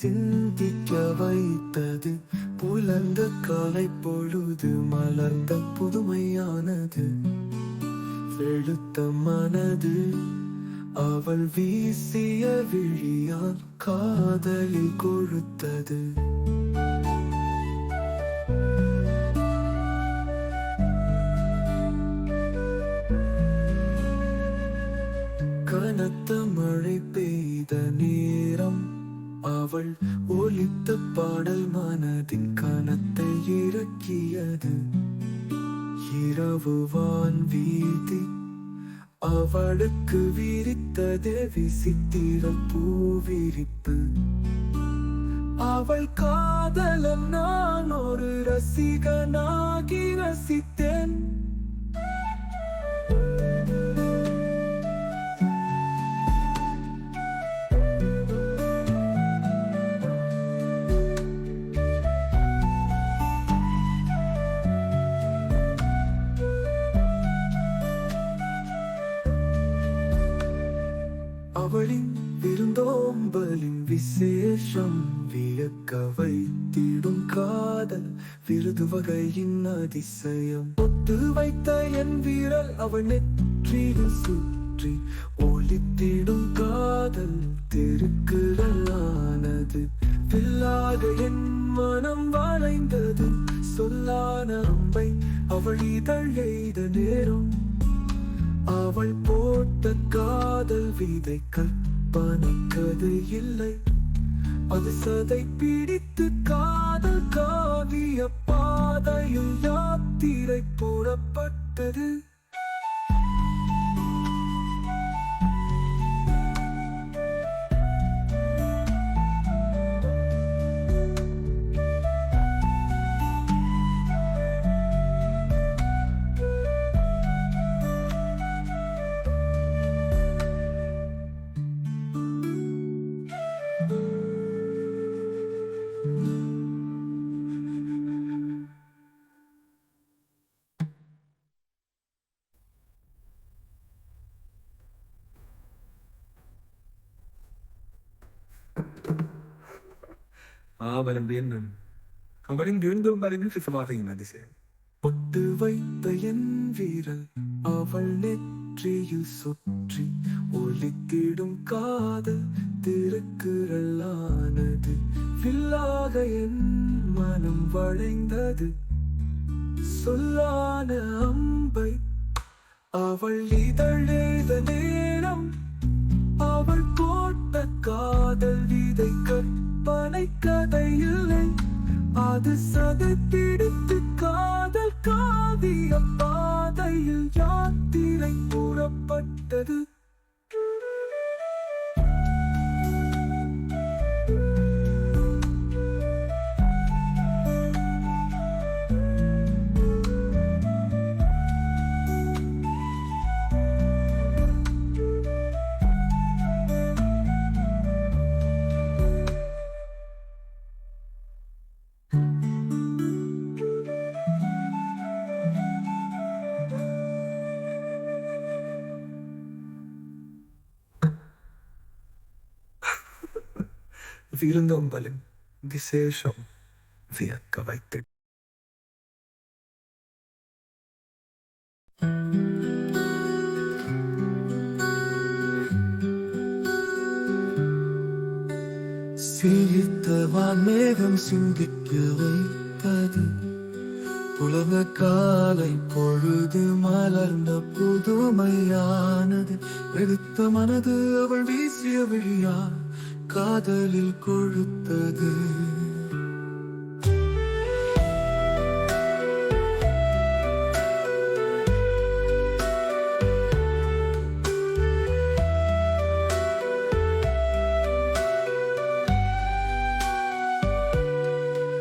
சிந்திக்க வைத்தது. புலந்த காலை பொழுது மலர்ந்த புதுமையானது. செழுத்த மனது அவள் வீசிய விழியால் காதலில் கொழுத்தது. அவள் ஒலித்த பாடல் மனதின் கனத்தை இறக்கியது. இரவு வான் வீதி அவளுக்கு விரித்தது விசித்திர பூவிரிப்பு. அவள் காதலன் நான் ஒரு ரசிகனாகி ரசித்தேன். அவளின் விருந்தோம்பலின் விசேஷம் வியக்க வைத்திடும் காதல் விருது வகையின் அதிசயம். ஒத்து வைத்த என் வீரல் அவள் நெற்றியில் சுற்றி ஒளித்திடும் காதல் திருக்குறளானது. பில்லாக என் மனம் வளைந்தது. சொல்லான அம்பை அவள் இதழ் எய்த நேரம். அவள் போ போட்ட காதல் விதை கற்பனைக்கது இல்லை. அது சதை பிடித்து காதல் காவிய பாதையில் யாத்திரை போடப்பட்டது. ஆவலம் என்னும் அவரின் விழுந்தும் மறைந்து சிசமாகையின் அதிசயம் பொட்டு வைத்த என் வீரல் அவள் நெற்றியில் சுற்றி ஒலித்திடும் காதல் திருக்குறளானது. வில்லாக என் மனம் வளைந்தது. சொல்லான அம்பை அவள் இதழெய்த நேரம். அவள் போட்ட காதல் விதை கற்று கதை இல்லை. அது சதை பிடித்து விருந்தோம்பலின் விசேஷம் வியக்க வைத்து சிரித்த வான்மேகம் சிந்திக்க வைத்தது உலக காலை பொழுது மலர்ந்த புதுமையானது வெளுத்த மனது அவள் வீசிய விழியா காதலில் கொழுத்தது.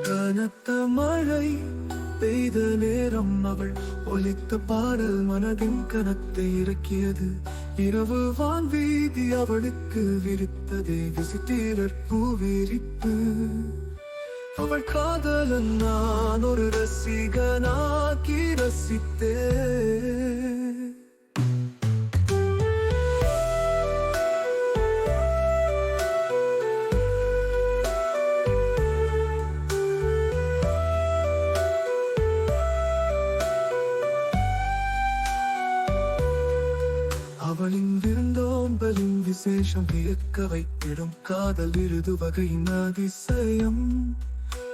கனத்த மழை பெய்த நேரம் அவள் ஒலித்த பாடல் மனதின் கனத்தை இறக்கியது. இரவு வான் வீதி அவளுக்கு விரித்ததே விசித்திரர் பூவிரிப்பு. அவள் காதலன் நான் ஒரு ரசிகனாக்கி ரசித்தேன். விசேஷம் வியக்க வைத்திடும் காதல் விருது வகையின் அதிசயம்.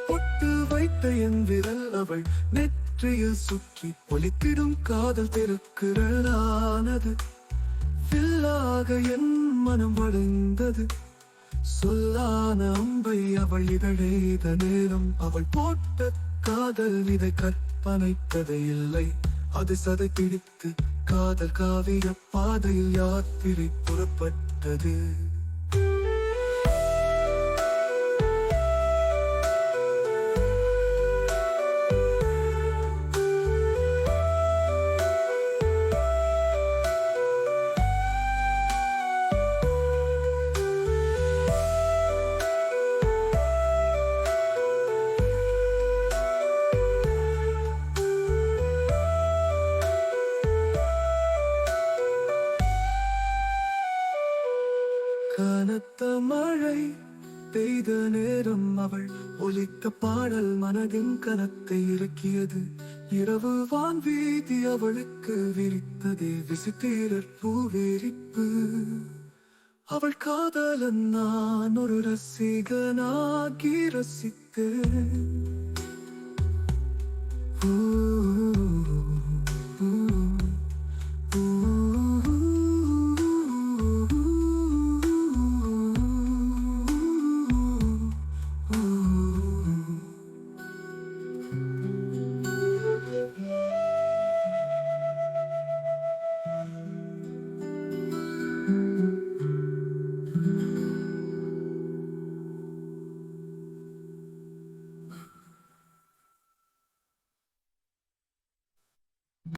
பொட்டு வைத்த என் விரல் அவள் நெற்றியில் சுற்றி ஒலித்திடும் காதல் திருக்குறளானது. பில்லாக என் மனம் வளைந்தது சொல்லான அம்பை அவள் இதழெய்த நேரம். அவள் போட்ட காதல் இதை கற்பனைத்ததை இல்லை. அது சதை பிடித்து காதல் காவிய பாதையில் யாத்திரை புறப்பட்டு புறப்பட்டது கனத்த மழை பெய்த நேரம் அவள் ஒலித்த பாடல் மனதின் கனத்தை இறக்கியது. இரவு வான் வீதி அவளுக்கு விரித்ததே விசித்திரர் பூவிரிப்பு. அவள் காதலன் நான் ஒரு ரசிகனாகி ரசித்து ரசித்தேன் ஊ.